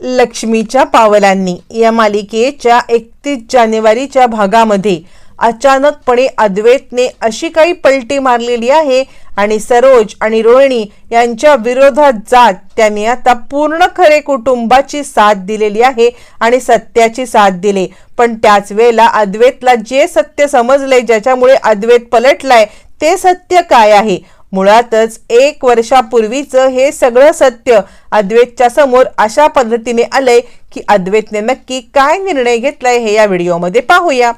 लक्ष्मीच्या पावलांनी. या मालिकेच्या एकतीस जानेवारीच्या भागामध्ये अचानकपणे अद्वैतने अशी काही पलटी मारलेली आहे आणि सरोज आणि रोहिणी यांच्या विरोधात जात त्यांनी आता पूर्ण खरे कुटुंबाची साथ दिलेली आहे आणि सत्याची साथ दिली. पण त्याच वेळेला अद्वैतला जे सत्य समजले ज्याच्यामुळे अद्वैत पलटलाय ते सत्य काय आहे? मुळातच एक वर्षापूर्वीचं हे सगळं सत्य अद्वैतच्या समोर अशा पद्धतीने आलंय की अद्वैतने नक्की काय निर्णय घेतलाय हे या व्हिडिओमध्ये पाहूया.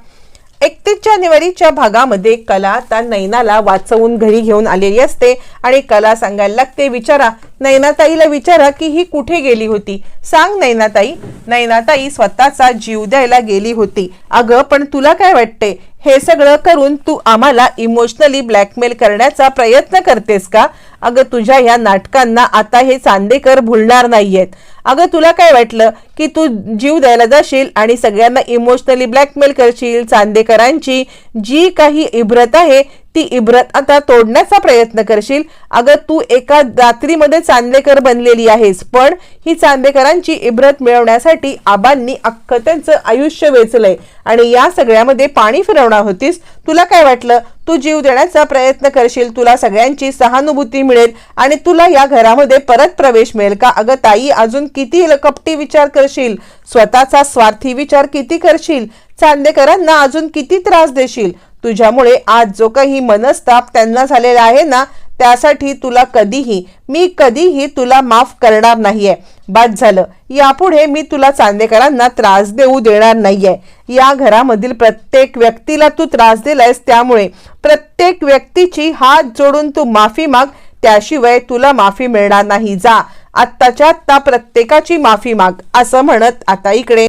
एकतीस जानेवारीच्या भागामध्ये कला आता नैनाला वाचवून घरी घेऊन आलेली असते आणि कला सांगायला लागते विचारा नैनाताईला विचारा की ही कुठे गेली होती. सांग नैनाताई. नैनाताई स्वतःचा जीव द्यायला गेली होती. अगं पण तुला काय वाटते? हे सगळं करून तू आम्हाला इमोशनली ब्लॅकमेल करण्याचा प्रयत्न करतेस का? अगं तुझ्या ह्या नाटकांना आता हे चांदेकर भुलणार नाहीयेत. अगं तुला काय वाटलं की तू जीव द्यायला जाशील आणि सगळ्यांना इमोशनली ब्लॅकमेल करशील? चांदेकरांची जी काही इब्रत आहे ती इब्रत आता तोडण्याचा प्रयत्न करशील. अगं तू एका रात्रीमध्ये चांदेकर बनलेली आहेस पण ही चांदेकरांची इब्रत मिळवण्यासाठी आबांनी अख्खं त्यांचं आयुष्य वेचलंय आणि या सगळ्यामध्ये पाणी फिरवणार होतीस. तुला काय वाटलं? तू जीव देण्याचा प्रयत्न करशील तुला सगळ्यांची सहानुभूती मिळेल आणि तुला या घरामध्ये परत प्रवेश मिळेल का? अगं ताई अजून किती कपटी विचार करशील? स्वतःचा स्वार्थी विचार किती करशील? चांदेकरांना अजून किती त्रास देशील? तुझ्यामुळे आज जो काही मनस्ताप त्यांना झालेला आहे ना त्यासाठी तुला कधीही मी कधीही तुला माफ करणार नाहीये. बाद झालं. यापुढे मी तुला चांदेकरांना त्रास देऊ देणार नाहीये. या घरामधील प्रत्येक व्यक्तीला तू त्रास दिलायस त्यामुळे. प्रत्येक व्यक्तीची हात जोडून तू माफी माग त्याशिवाय तुला माफी मिळणार नाही. जा. आत्ताच्या आत्ता प्रत्येकाची माफी माग असं म्हणत आता इकडे.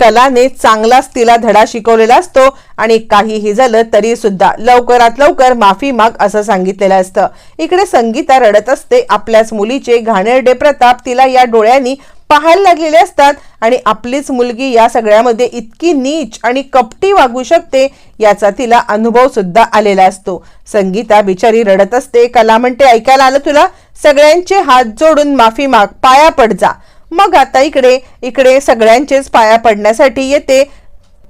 कलाने चांगलाच तिला धडा शिकवलेला असतो आणि काहीही झालं तरी सुद्धा लवकरात लवकर माफी माग असं सांगितलेलं असतं. इकडे संगीता रडत असते. आपल्याच मुलीचे घाणेरडे प्रताप तिला या डोळ्यांनी पाहायला लागलेले असतात आणि आपलीच मुलगी या सगळ्यामध्ये इतकी नीच आणि कपटी वागू शकते याचा तिला अनुभव सुद्धा आलेला असतो. संगीता बिचारी रडत असते. कला म्हणते ऐकायला आलं तुला? सगळ्यांचे हात जोडून माफी माग. पाया पड जा. मग आता इकडे इकडे सगळ्यांचेच पाया पडण्यासाठी येते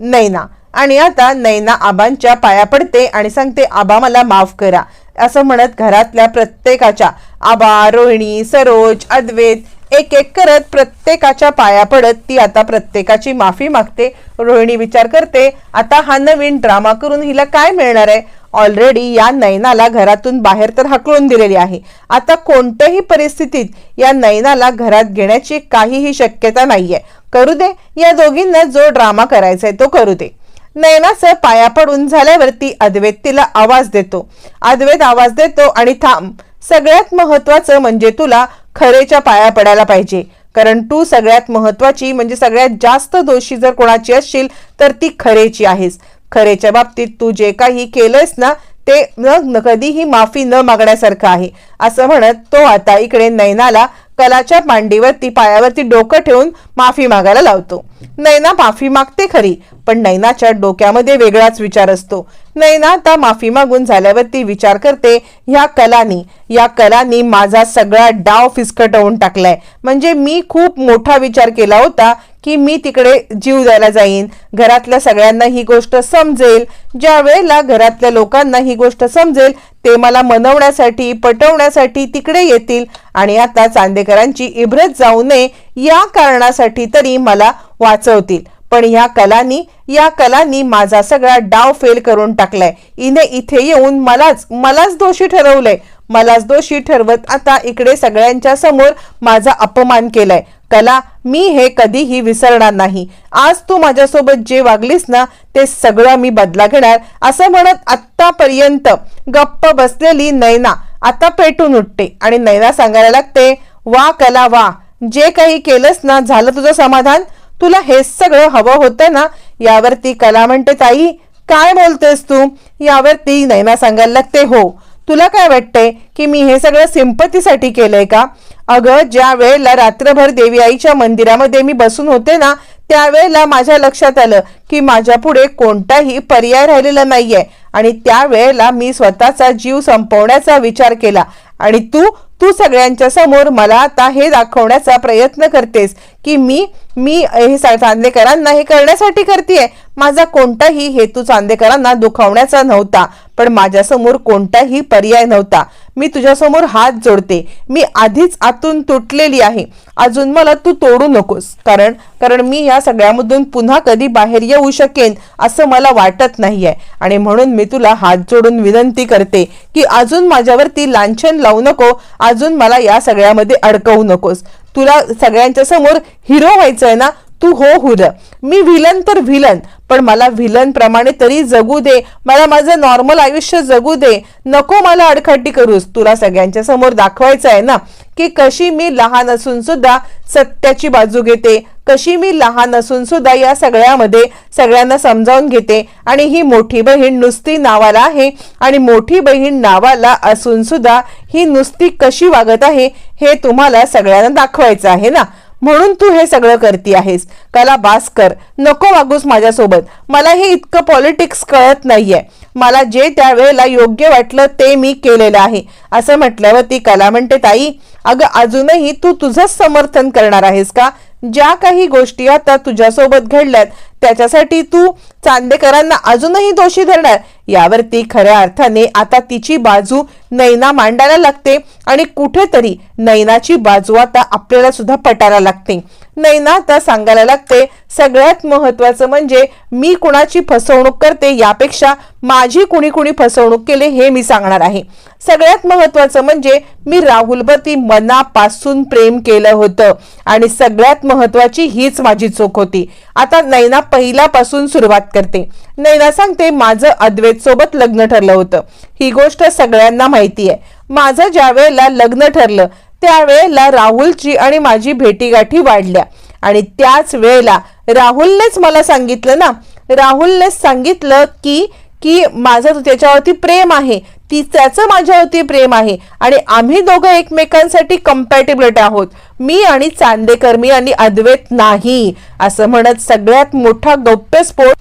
नैना. आणि आता नैना आबांच्या पाया पडते आणि सांगते आबा मला माफ करा. असं म्हणत घरातल्या प्रत्येकाच्या आबा रोहिणी सरोज अद्वैत एक एक करत प्रत्येकाच्या पाया पडत ती आता प्रत्येकाची माफी मागते. रोहिणी विचार करते आता हा नवीन ड्रामा करून हिला काय मिळणार आहे? ऑलरेडी या नैनाला घरातून बाहेर तर हकलून दिलेली आहे. आता कोणत्याही परिस्थितीत या नैनाला घरात घेण्याची काहीही शक्यता नाहीये. करू दे. या दोघींना जो ड्रामा करायचा आहे तो करू दे. नयनाचं पाया पडून झाल्यावरती अद्वैत तिला आवाज देतो. अद्वैत आवाज देतो आणि थांब. सगळ्यात महत्वाचं म्हणजे तुला खरेच्या पाया पडायला पाहिजे. कारण तू सगळ्यात महत्वाची म्हणजे सगळ्यात जास्त दोषी जर कोणाची असशील तर ती खरेची आहेस. खरेच्या बाबतीत तू जे काही केलंयस ना ते न कधीही माफी न मागण्यासारखं आहे. असं म्हणत तो आता इकडे नैनाला कलाच्या मांडीवरती पायावरती डोकं ठेवून माफी मागायला लावतो. नैना माफी मागते खरी पण नैनाच्या डोक्यामध्ये वेगळाच विचार असतो. नैना आता माफी मागून झाल्यावरती विचार करते ह्या कलानी या कलानी माझा सगळा डाव फिसकटवून टाकलाय. म्हणजे मी खूप मोठा विचार केला होता की मी तिकडे जीव द्यायला जाईन. घरातल्या सगळ्यांना ही गोष्ट समजेल. ज्या वेळेला घरातल्या लोकांना ही गोष्ट समजेल ते मला मनवण्यासाठी पटवण्यासाठी तिकडे येतील. आणि आता चांदेकरांची इब्रत जाऊ नये या कारणासाठी तरी मला वाचवतील. पण ह्या कलानी या कलानी माझा सगळा डाव फेल करून टाकलाय. इने इथे येऊन मलाच मलाच दोषी ठरवलंय. मलाच दोषी ठरवत आता इकडे सगळ्यांच्या समोर माझा अपमान केलाय. कला मी हे कधीही विसरणार नाही. आज तू माझ्यासोबत जे वागलीस ना ते सगळं मी बदला घेणार. असं म्हणत आत्तापर्यंत गप्प बसलेली नैना आता पेटून उठते आणि नैना सांगायला लागते वा कला वा. जे काही केलंस ना झालं तुझं समाधान? तुला हे सगळं हवं होतं ना? यावरती कला म्हणते ताई काय बोलतेस तू? यावरती नैना सांगायला लागते हो. तुला काय वाटतंय की मी हे सगळं सिंपतीसाठी केलंय का? अगं ज्या वेळेला रात्रभर देवी आईच्या मंदिरामध्ये मी बसून होते ना त्यावेळेला माझ्या लक्षात आलं की माझ्या पुढे कोणताही पर्याय राहिलेला नाहीये. आणि त्यावेळेला मी स्वतःचा जीव संपवण्याचा विचार केला. आणि तू तू सगळ्यांच्या समोर मला आता हे दाखवण्याचा प्रयत्न करतेस की मी मी हे सा- चांदेकरांना हे करण्यासाठी करतेय. माझा कोणताही हेतू चांदेकरांना दुखावण्याचा नव्हता पण माझ्यासमोर कोणताही पर्याय नव्हता. मी तुझ्यासमोर हात जोडते. मी आधीच आतून तुटलेली आहे. अजून मला तू तोडू नकोस. कारण कारण मी या सगळ्यामधून पुन्हा कधी बाहेर येऊ शकेन असं मला वाटत नाहीये. आणि म्हणून मी तुला हात जोडून विनंती करते की अजून माझ्यावरती लांछन लावू नको. अजून मला या सगळ्यामध्ये अडकवू नकोस. तुला सगळ्यांच्या समोर हिरो व्हायचंय ना? तू हो हुर. मी व्हिलन तर व्हिलन पण मला व्हिलन प्रमाणे तरी जगू दे. मला माझं नॉर्मल आयुष्य जगू दे. नको मला अडखटी करूस. तुला सगळ्यांच्या समोर दाखवायचं आहे ना की कशी मी लहान असून सुद्धा सत्याची बाजू घेते. कशी मी लहान असून सुद्धा या सगळ्यामध्ये सगळ्यांना समजावून घेते. आणि ही मोठी बहीण नुसती नावाला आहे. आणि मोठी बहीण नावाला असून सुद्धा ही नुसती कशी वागत आहे हे तुम्हाला सगळ्यांना दाखवायचं आहे ना. म्हणून तू हे सगळं करती आहेस. कला बास कर नको वागूस माझ्यासोबत. मला हे इतकं पॉलिटिक्स कळत नाहीये. मला जे त्यावेळेला योग्य वाटलं ते मी केलेलं आहे. असं म्हटल्यावर ती कला म्हणते ताई अगं अजूनही तू तुझंच समर्थन करणार आहेस का? ज्या काही गोष्टी आता तुझ्यासोबत घडल्यात त्याच्यासाठी तू चांदेकरांना अजूनही दोषी धरणार. यावरती खऱ्या अर्थाने आता तिची बाजू नैना मांडायला लागते आणि कुठेतरी नैनाची बाजू आता आपल्याला सुद्धा पटायला लागते. नैना आता सांगायला लागते सगळ्यात महत्वाचं म्हणजे मी कुणाची फसवणूक करते यापेक्षा माझी कुणी कुणी फसवणूक केली हे मी सांगणार आहे. सगळ्यात महत्वाचं म्हणजे मी राहुलवरती मनापासून प्रेम केलं होतं आणि सगळ्यात महत्वाची हीच माझी चूक होती. आता नैना पहिल्यापासून सुरुवात करते. नैना सांगते माझं अद्वैत सोबत लग्न ठरलं होतं. ही गोष्ट सगळ्यांना माहिती आहे. माझं ज्या वेळेला लग्न ठरलं त्यावेळेला राहुलची आणि माझी भेटीगाठी वाढल्या. आणि त्याच वेळेला राहुलनेच मला सांगितलं ना राहुलनेच सांगितलं की की माझं त्याच्यावरती प्रेम आहे. ती त्याचं माझ्यावरती प्रेम आहे. आणि आम्ही दोघं एकमेकांसाठी कम्पॅटेबिलिटी आहोत. मी आणि चांदेकर मी आणि अद्वैत नाही असं म्हणत सगळ्यात मोठा गौप्यस्फोट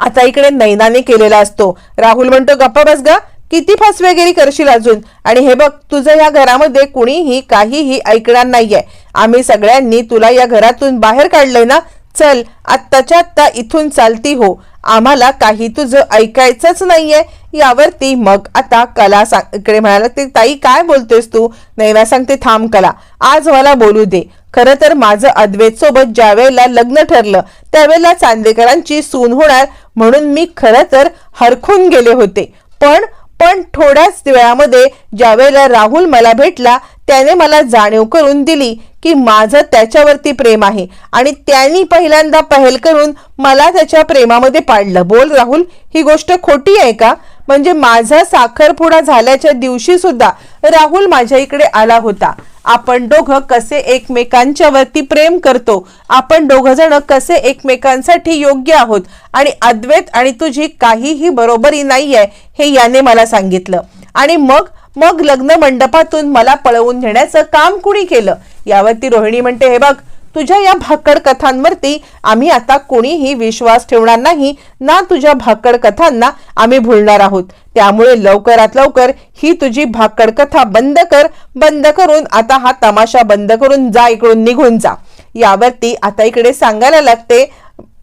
आता इकडे नैनाने केलेला असतो. राहुल म्हणतो गप्पा बस गा. किती फसवेगिरी करशील अजून? आणि हे बघ तुझं या घरामध्ये कुणीही काहीही ऐकणार नाहीये. आम्ही सगळ्यांनी तुला या घरातून बाहेर काढलंय ना? चल आत्ताच्या आत्ता इथून चालती हो. आम्हाला काही तुझं ऐकायचंच नाहीये. यावरती मग आता कला सांग इकडे म्हणाला ते ताई काय बोलतेस तू? नैना सांगते थांब कला. आज मला बोलू दे. खरं तर माझं अद्वैत सोबत ज्या वेळेला लग्न ठरलं त्यावेळेला चांदेकरांची सून होणार म्हणून मी खरं तर हरखून गेले होते. पण पण थोड्याच वेळामध्ये ज्यावेळेला राहुल मला भेटला त्याने मला जाणीव करून दिली की माझं त्याच्यावरती प्रेम आहे आणि त्यांनी पहिल्यांदा पहल करून मला त्याच्या प्रेमामध्ये पाडलं. बोल राहुल ही गोष्ट खोटी आहे का? म्हणजे माझा साखरपुडा झाल्याच्या दिवशी सुद्धा राहुल माझ्या इकडे आला होता. आपण दोघं कसे एकमेकांच्या वरती प्रेम करतो आपण दोघ जण कसे एकमेकांसाठी योग्य आहोत आणि अद्वैत आणि तुझी काहीही बरोबरी नाहीये हे याने मला सांगितलं. आणि मग मग लग्न मंडपातून मला पळवून नेण्याचं काम कुणी केलं? यावरती रोहिणी म्हणते हे बघ तुझ्या या भाकड कथांवरती आम्ही आता कोणीही विश्वास ठेवणार नाही ना तुझ्या भाकड कथांना आम्ही भुलणार आहोत. त्यामुळे लवकरात लवकर ही तुझी भाकड कथा बंद कर बंद करून आता हा तमाशा बंद करून जा इकडून निघून जा. यावरती आता इकडे सांगायला लागते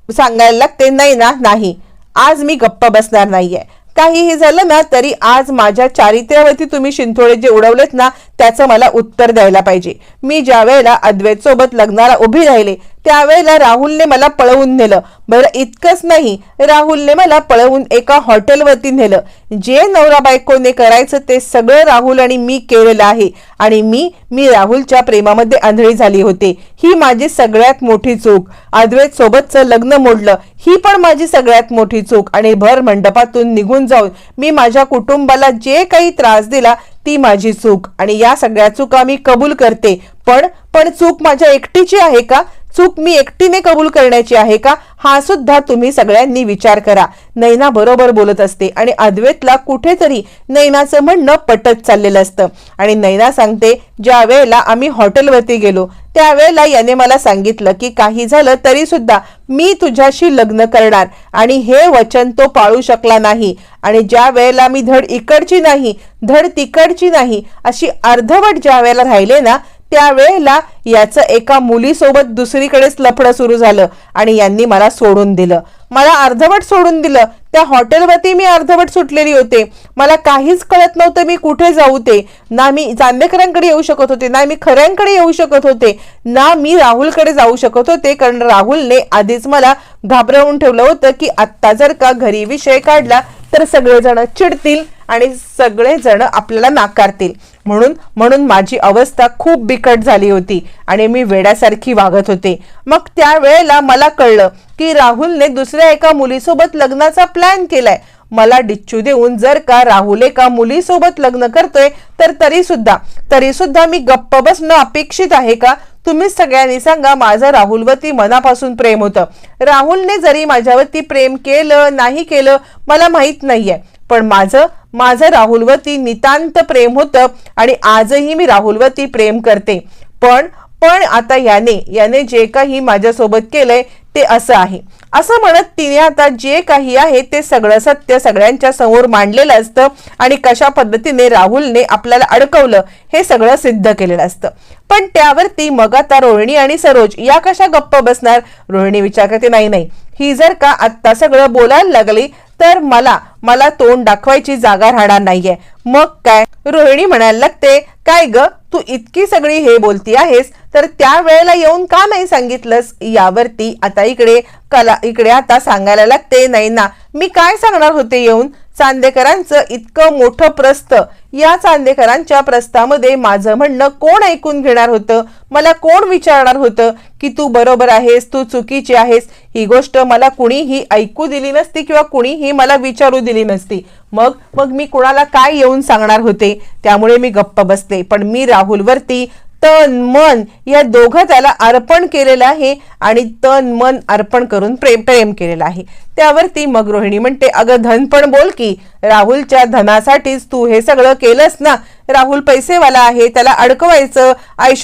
सांगायला लागते नाही ना नाही. आज मी गप्प बसणार नाहीये. काहीही झालं ना तरी आज माझ्या चारित्र्यावरती तुम्ही शिंथोळे जे उडवलेत ना त्याचं मला उत्तर द्यायला पाहिजे. मी ज्या वेळेला अद्वैत सोबत लग्नाला उभी राहिले त्यावेळेला राहुलने मला पळवून नेलं. बरं इतकंच नाही राहुलने मला पळवून एका हॉटेलवरती नेलं. जे नवरा बायकोने करायचं ते सगळं राहुल आणि मी केलेलं आहे. आणि मी मी राहुलच्या प्रेमामध्ये आंधळी झाली होते. ही माझी सगळ्यात मोठी चूक. अद्वैत सोबतचं लग्न मोडलं. ही पण माझी सगळ्यात मोठी चूक. आणि भर मंडपातून निघून जाऊन मी माझ्या कुटुंबाला जे काही त्रास दिला ती माझी चूक. आणि या सगळ्या चुका मी कबूल करते. पण पण चूक माझ्या एकटीची आहे का? चूक मी एकटीने कबूल करण्याची आहे का? हा सुद्धा तुम्ही सगळ्यांनी विचार करा. नैना बरोबर बोलत असते आणि अद्वैतला कुठेतरी नैनाचं म्हणणं पटत चाललेलं असतं. आणि नैना सांगते ज्या वेळेला आम्ही हॉटेलवरती गेलो त्यावेळेला याने मला सांगितलं की काही झालं तरी सुद्धा मी तुझ्याशी लग्न करणार आणि हे वचन तो पाळू शकला नाही. आणि ज्या वेळेला मी धड इकडची नाही धड तिकडची नाही अशी अर्धवट ज्या वेळेला राहिले ना त्यावेळेला याचं एका मुलीसोबत दुसरीकडेच लफडं सुरू झालं आणि यांनी मला सोडून दिलं. मला अर्धवट सोडून दिलं. त्या हॉटेलवरती मी अर्धवट सुटलेली होते. मला काहीच कळत नव्हतं मी कुठे जाऊ ते. ना मी चांदेकरांकडे येऊ शकत होते ना मी खऱ्यांकडे येऊ शकत होते ना मी राहुलकडे जाऊ शकत होते. कारण राहुलने आधीच मला घाबरवून ठेवलं होतं की आत्ता जर का घरी विषय काढला तर सगळेजण चिडतील आणि सगळेजण आपल्याला नाकारतील. म्हणून म्हणून माझी अवस्था खूप बिकट झाली होती आणि मी वेड्यासारखी वागत होते. मग त्यावेळेला मला कळलं की राहुलने दुसऱ्या एका मुलीसोबत लग्नाचा प्लॅन केलाय. मला डिच्चू देऊन जर का राहुल एका मुलीसोबत लग्न करतोय तर तरी सुद्धा तरी सुद्धा मी गप्प बसणं अपेक्षित आहे का? तुम्हीच सगळ्यांनी सांगा माझं राहुलवरती मनापासून प्रेम होतं. राहुलने जरी माझ्यावरती प्रेम केलं नाही केलं मला माहीत नाहीये. पण माझं माझं राहुलवरती नितांत प्रेम होतं आणि आजही मी राहुलवरती प्रेम करते. पण पण आता याने याने जे काही माझ्यासोबत केलंय ते असं आहे. असं म्हणत तिने आता जे काही आहे ते सगळं सत्य सगळ्यांच्या समोर मांडलेलं असतं आणि कशा पद्धतीने राहुलने आपल्याला अडकवलं हे सगळं सिद्ध केलेलं असतं. पण त्यावरती मग आता रोहिणी आणि सरोज या कशा गप्प बसणार? रोहिणी विचार करते नाही नाही. ही जर का आत्ता सगळं बोलायला लागली तर मला मला तोंड दाखवायची जागा राहणार नाहीये. मग काय? रोहिणी म्हणायला लागते काय ग तू इतकी सगळी हे बोलती आहेस तर त्या वेळेला येऊन का नाही सांगितलंस? यावरती आता इकडे कला इकडे आता सांगायला लागते नाही ना मी काय सांगणार होते येऊन? चांदेकरांचं इतकं मोठं प्रस्त या चांदेकरांच्या प्रस्तामध्ये माझं म्हणणं कोण ऐकून घेणार होतं? मला कोण विचारणार होतं की तू बरोबर आहेस तू चुकीची आहेस? ही गोष्ट मला कुणीही ऐकू दिली नसती किंवा कुणीही मला विचारू दिली नसती. मग मग मी कुणाला काय येऊन सांगणार होते? त्यामुळे मी गप्प बसते पण मी राहुलवरती तन मन या दोघं त्याला अर्पण केलेलं आहे आणि तन मन अर्पण करून प्रेम प्रेम केलेलं आहे. त्यावरती मग रोहिणी म्हणते अगं धन पण बोल की राहुलच्या धनासाठीच तू हे सगळं केलंस ना? राहुल पैसेवाला आहे त्याला अडकवायचं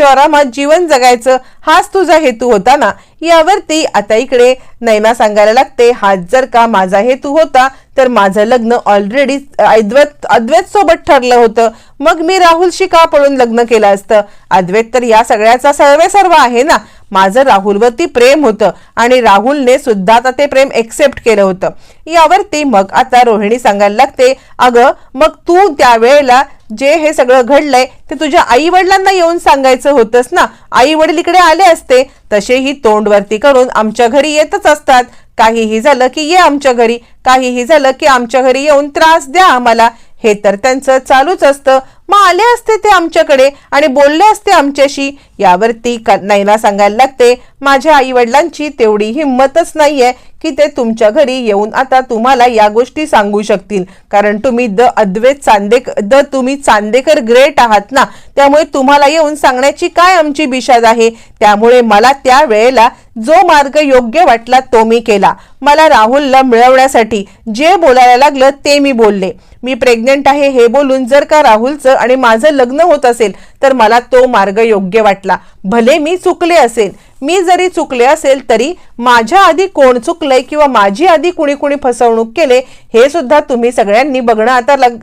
आरामात जीवन जगायचं हाच तुझा हेतू होता ना? यावरती आता इकडे नैना सांगायला लागते हाच जर का माझा हेतू होता तर माझं लग्न ऑलरेडी अद्वैत अद्वैत सोबत ठरलं होतं. मग मी राहुलशी का पळून लग्न केलं असतं? अद्वैत तर या सगळ्याचा सर्वे सर्व आहे ना? माझं राहुलवरती प्रेम होतं आणि राहुलने सुद्धा आता ते प्रेम एक्सेप्ट केलं होतं. यावरती मग आता रोहिणी सांगायला लागते अगं मग तू त्यावेळेला जे हे सगळं घडलंय ते तुझ्या आई वडिलांना येऊन सांगायचं होतंस ना? आई वडील इकडे आले असते तसेही तोंडवरती करून आमच्या घरी येतच असतात. काहीही झालं की ये आमच्या घरी. काहीही झालं की आमच्या घरी येऊन त्रास द्या आम्हाला. हे तर त्यांचं चालूच असतं. मग आले असते ते आमच्याकडे आणि बोलले असते आमच्याशी. यावरती नैना सांगायला लागते माझ्या आई वडिलांची तेवढी हिंमतच नाहीये की ते तुमच्या घरी येऊन आता तुम्हाला या गोष्टी सांगू शकतील. कारण तुम्ही द अद्वैत चांदेक द तुम्ही चांदेकर ग्रेट आहात ना. त्यामुळे तुम्हाला येऊन सांगण्याची काय आमची बिशाद आहे? त्यामुळे मला त्या वेळेला जो मार्ग योग्य वाटला तो मी केला. मला राहुलला मिळवण्यासाठी जे बोलायला लागलं ते मी बोलले. मी प्रेग्नेंट आहे हे बोलून जर का राहुलचं आणि माझं लग्न होत असेल तर मला तो मार्ग योग्य वाटला. भले मी चुकले असेल. मी जरी चुकले असेल तरी माझ्या आधी कोण चुकलंय किंवा माझी आधी कुणी कुणी फसवणूक केले हे सुद्धा तुम्ही सगळ्यांनी बघणं आता लग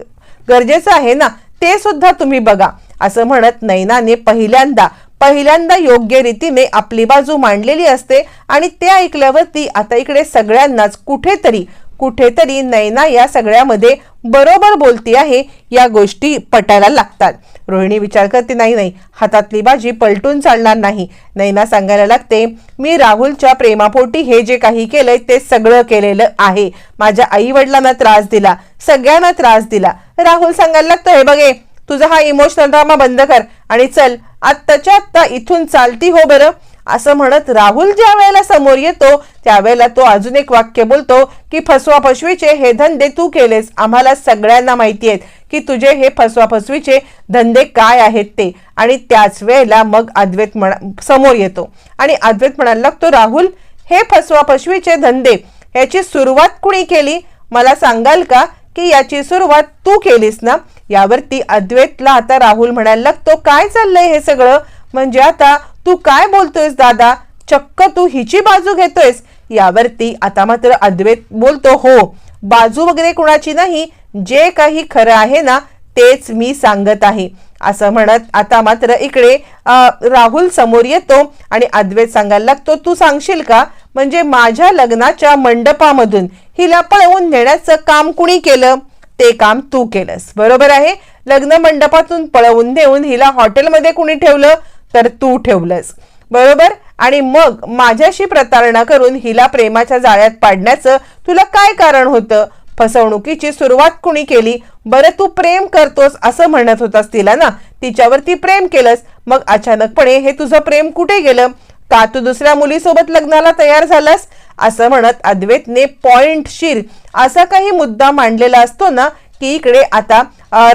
गरजेचं आहे ना. ते सुद्धा तुम्ही बघा. असं म्हणत नैनाने पहिल्यांदा पहिल्यांदा योग्य रीतीने आपली बाजू मांडलेली असते आणि ते ऐकल्यावरती आता इकडे सगळ्यांनाच कुठेतरी कुठेतरी नैना या सगळ्यामध्ये बरोबर बोलती आहे या गोष्टी पटायला लागतात. रोहिणी विचार करते नाही नाही हातातली बाजी पलटून चालणार नाही. नैना सांगायला लागते मी राहुलच्या प्रेमापोटी हे जे काही केलंय ते सगळं केलेलं आहे. माझ्या आई वडिलांना त्रास दिला सगळ्यांना त्रास दिला. राहुल सांगायला लागतं हे बघे तुझा हा इमोशनल ड्रामा बंद कर आणि चल आत्ताच्या आत्ता इथून चालती हो बरं. असं म्हणत राहुल ज्या वेळेला समोर येतो त्यावेळेला तो अजून एक वाक्य बोलतो की फसवा फसवीचे हे धंदे तू केलेस. आम्हाला सगळ्यांना माहिती आहेत की तुझे हे फसवा फसवीचे धंदे काय आहेत ते. आणि त्याच वेळेला मग अद्वैत म्हणा समोर येतो. आणि अद्वैत म्हणायला लागतो राहुल हे फसवा फसवीचे धंदे याची सुरुवात कुणी केली? मला सांगाल का की याची सुरुवात तू केलीस ना? यावरती अद्वैतला आता राहुल म्हणायला लागतो काय चाललंय हे सगळं? म्हणजे आता तू काय बोलतोयस दादा? चक्क तू हिची बाजू घेतोयस. यावरती आता मात्र अद्वैत बोलतो हो बाजू वगैरे कुणाची नाही जे काही खरं आहे ना तेच मी सांगत आहे. असं म्हणत आता मात्र इकडे राहुल समोर येतो आणि अद्वैत सांगायला लागतो तू सांगशील का? म्हणजे माझ्या लग्नाच्या मंडपामधून हिला पळवून नेण्याचं काम कुणी केलं? ते काम तू केलंस. बरोबर आहे. लग्न मंडपातून पळवून नेऊन हिला हॉटेलमध्ये कुणी ठेवलं? तर तू ठेवलंस. बरोबर? आणि मग माझ्याशी प्रतारणा करून हिला प्रेमाच्या जाळ्यात पाडण्याचं तुला काय कारण होतं? फसवणुकीची सुरुवात कुणी केली? बरं तू प्रेम करतोस असं म्हणत होतास तिला ना? तिच्यावरती प्रेम केलंस. मग अचानकपणे हे तुझं प्रेम कुठे गेलं? का तू दुसऱ्या मुलीसोबत लग्नाला तयार झालास? असं म्हणत अद्वैतने पॉइंट शीर असा काही मुद्दा मांडलेला असतो ना की इकडे आता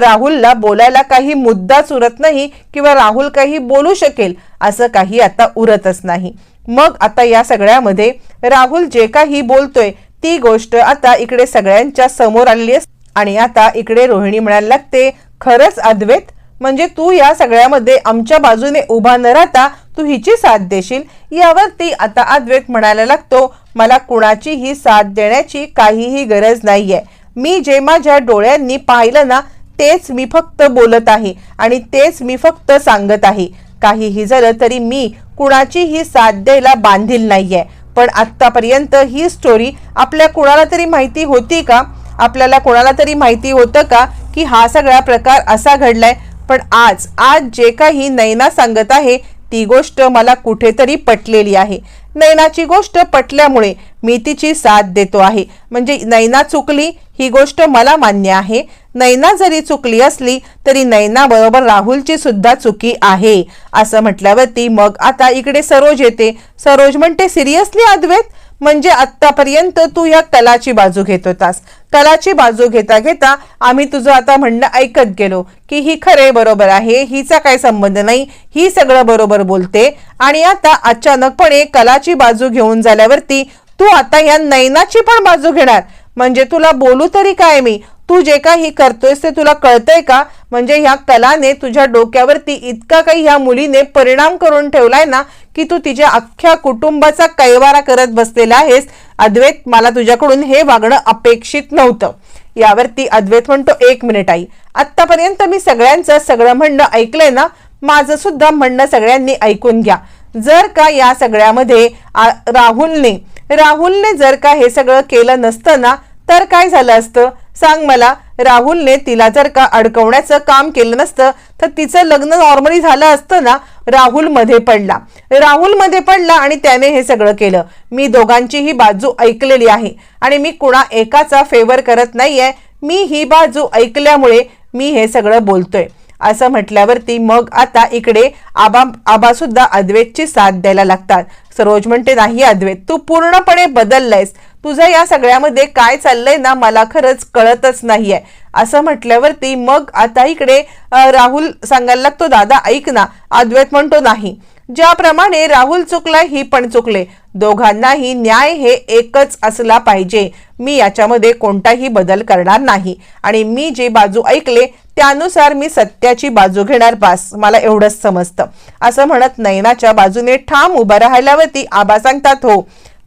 राहुलला बोलायला काही मुद्दाच उरत नाही किंवा राहुल काही बोलू शकेल असं काही आता उरतच नाही. मग आता या सगळ्यामध्ये राहुल जे काही बोलतोय ती गोष्ट आता इकडे सगळ्यांच्या समोर आलेली असते आणि आता इकडे रोहिणी म्हणायला लागते खरंच अद्वैत? म्हणजे तू या सगळ्यामध्ये आमच्या बाजूने उभा न राहता तू हिची साथ देशील? यावरती आता अद्वैत म्हणायला लागतो मला कुणाचीही साथ देण्याची काहीही गरज नाहीये. मी जे माझ्या डोळ्यांनी पाहिलं ना तेच मी फक्त बोलत आहे आणि तेच मी फक्त सांगत आहे. काहीही झालं तरी मी कुणाचीही साथ द्यायला बांधील नाहीये. पण आत्तापर्यंत ही स्टोरी आपल्या कुणाला तरी माहिती होती का? आपल्याला कोणाला तरी माहिती होतं का की हा सगळा प्रकार असा घडलाय? पण आज आज जे काही नैना सांगत आहे ती गोष्ट मला कुठेतरी पटलेली आहे. नैनाची गोष्ट पटल्यामुळे मी तिची साथ देतो आहे. म्हणजे नैना चुकली ही गोष्ट मला मान्य आहे. नैना जरी चुकली असली तरी नैना बरोबर राहुलची सुद्धा चुकी आहे. असं म्हटल्यावरती मग आता इकडे सरोज येते. सरोज म्हणते सिरियसली अद्वैत? म्हणजे आत्तापर्यंत तू या कलाची बाजू घेत होतास. कलाची बाजू घेता घेता आम्ही तुझं आता म्हणणं ऐकत गेलो की ही खरे बरोबर आहे हिचा काय संबंध नाही ही सगळं बरोबर बोलते आणि आता अचानकपणे कलाची बाजू घेऊन झाल्यावरती तू आता या नैनाची पण बाजू घेणार. म्हणजे तुला बोलू तरी काय मी? तू जे काही करतोयस ते तुला कळतंय का? म्हणजे ह्या कलाने तुझ्या डोक्यावरती इतका काही ह्या मुलीने परिणाम करून ठेवलाय ना की तू तिच्या अख्ख्या कुटुंबाचा कैवारा करत बसलेला आहेस. अद्वैत मला तुझ्याकडून हे वागणं अपेक्षित नव्हतं. यावरती अद्वैत म्हणतो एक मिनिट आई आत्तापर्यंत मी सगळ्यांचं सगळं म्हणणं ऐकलंय ना माझं सुद्धा म्हणणं सगळ्यांनी ऐकून घ्या. जर का या सगळ्यामध्ये राहुलने राहुलने जर का हे सगळं केलं नसतं ना तर काय झालं असतं? सांग मला राहुलने तिला जर का अडकवण्याचं काम केलं नसतं तर तिचं लग्न नॉर्मली झालं असतं ना राहुलमध्ये पडला. राहुलमध्ये पडला आणि त्याने हे सगळं केलं. मी दोघांचीही बाजू ऐकलेली आहे आणि मी कुणा एकाचा फेवर करत नाहीये. मी ही बाजू ऐकल्यामुळे मी हे सगळं बोलतोय. असं म्हटल्यावरती मग आता इकडे आबा आबा सुद्धा अद्वैतची साथ द्यायला लागतात. सरोज म्हणते नाही अद्वैत तू पूर्णपणे बदललायस. तुझं या सगळ्यामध्ये काय चाललंय ना मला खरंच कळतच नाहीये. असं म्हटल्यावरती मग आता इकडे राहुल सांगायला लागतो दादा ऐक ना अद्वैत म्हणतो नाही. ज्याप्रमाणे राहुल चुकला ही पण चुकले. दोघांनाही न्याय हे एकच असला पाहिजे. मी याच्यामध्ये कोणताही बदल करणार नाही. आणि मी जे बाजू ऐकले त्यानुसार मी सत्याची बाजू घेणार बास. मला एवढंच समजतं. असं म्हणत नैनाच्या बाजूने ठाम उभं राहिल्यावरती आबा सांगतात हो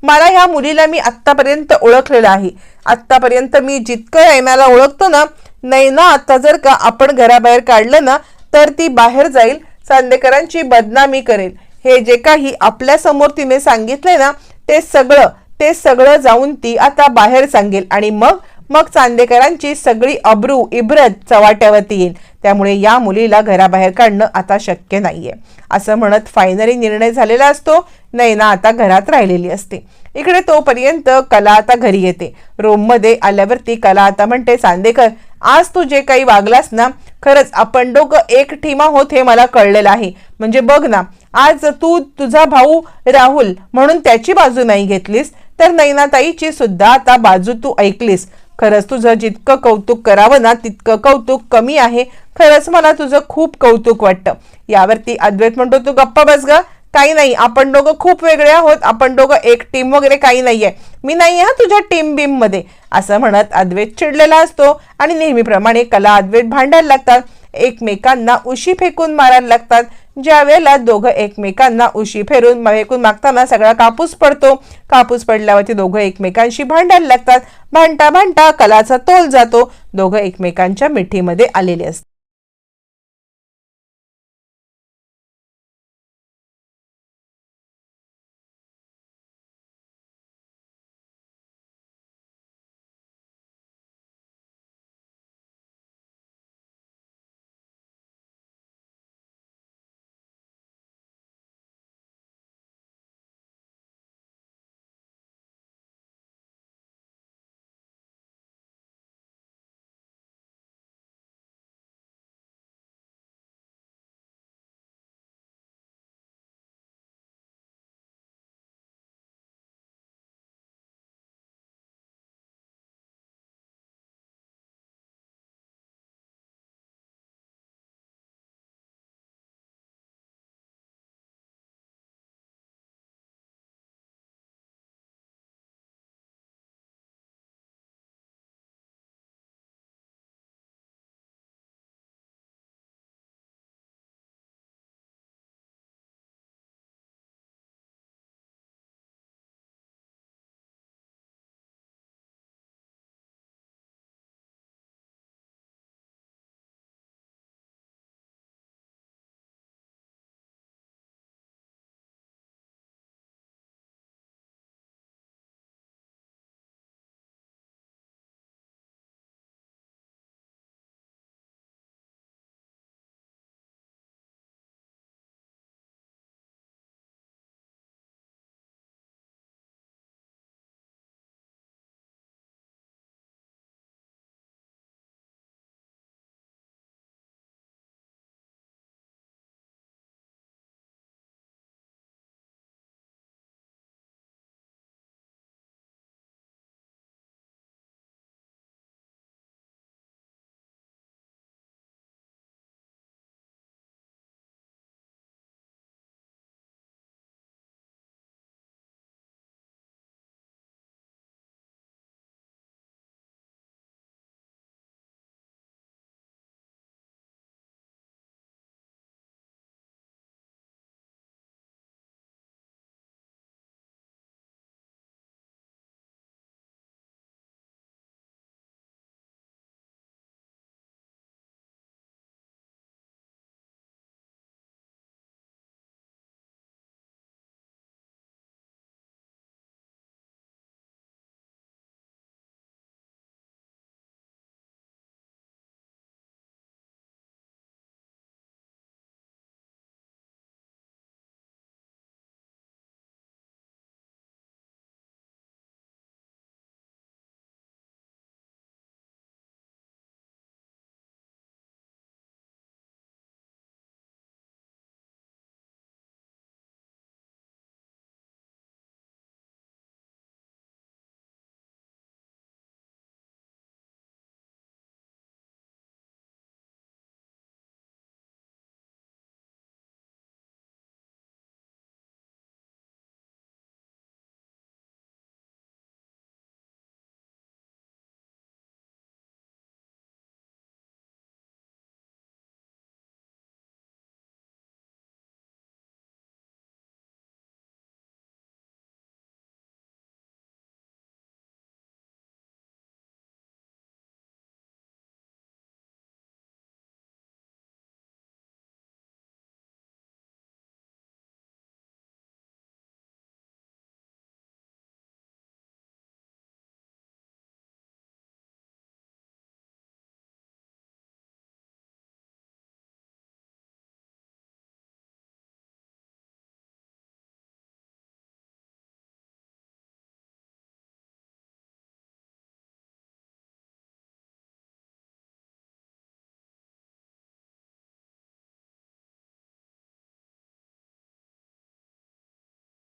मला ह्या मुलीला मी आत्तापर्यंत ओळखलेलं आहे. आत्तापर्यंत मी जितकं नैनाला ओळखतो ना नैना आत्ता जर का आपण घराबाहेर काढलं ना तर ती बाहेर जाईल चांदेकरांची बदनामी करेल. हे जे काही आपल्यासमोर तिने सांगितले ना ते सगळं ते सगळं जाऊन ती आता बाहेर सांगेल. आणि मग मग चांदेकरांची सगळी अब्रू इब्रत चव्हाट्यावरती येईल. त्यामुळे या मुलीला घराबाहेर काढणं आता शक्य नाहीये. असं म्हणत फायनली निर्णय झालेला असतो. नैना आता घरात राहिलेली असते. इकडे तोपर्यंत कला आता घरी येते. रूममध्ये आल्यावरती कला आता म्हणते चांदेकर आज तू जे काही वागलास ना खरंच आपण दोघं एक ठिमा होत हे मला कळलेलं आहे. म्हणजे बघ ना आज तू तुझा भाऊ राहुल म्हणून त्याची बाजू नाही घेतलीस तर नैनाताईची सुद्धा आता बाजू तू ऐकलीस. खरंच तुझं जितकं कौतुक करावं ना तितकं कौतुक कमी आहे. खरंच मला तुझं खूप कौतुक वाटतं. यावरती अद्वैत म्हणतो तू गप्पा बस ग. काही नाही. आपण दोघं खूप वेगळे आहोत. आपण दोघं एक टीम वगैरे काही नाहीये. मी नाही आहे तुझ्या टीम बीममध्ये असं म्हणत अद्वैत चिडलेला असतो आणि नेहमीप्रमाणे कला अद्वैत भांडायला लागतात. एकमेकांना उशी फेकून मारायला लागतात. ज्या वेळेला दोघं एकमेकांना उशी फेरून फेकून मागताना सगळा कापूस पडतो कापूस पडल्यावरती दोघं एकमेकांशी भांडायला लागतात. भांडता भांडता कलाचा तोल जातो. दोघं एकमेकांच्या मिठीमध्ये आलेले असतात.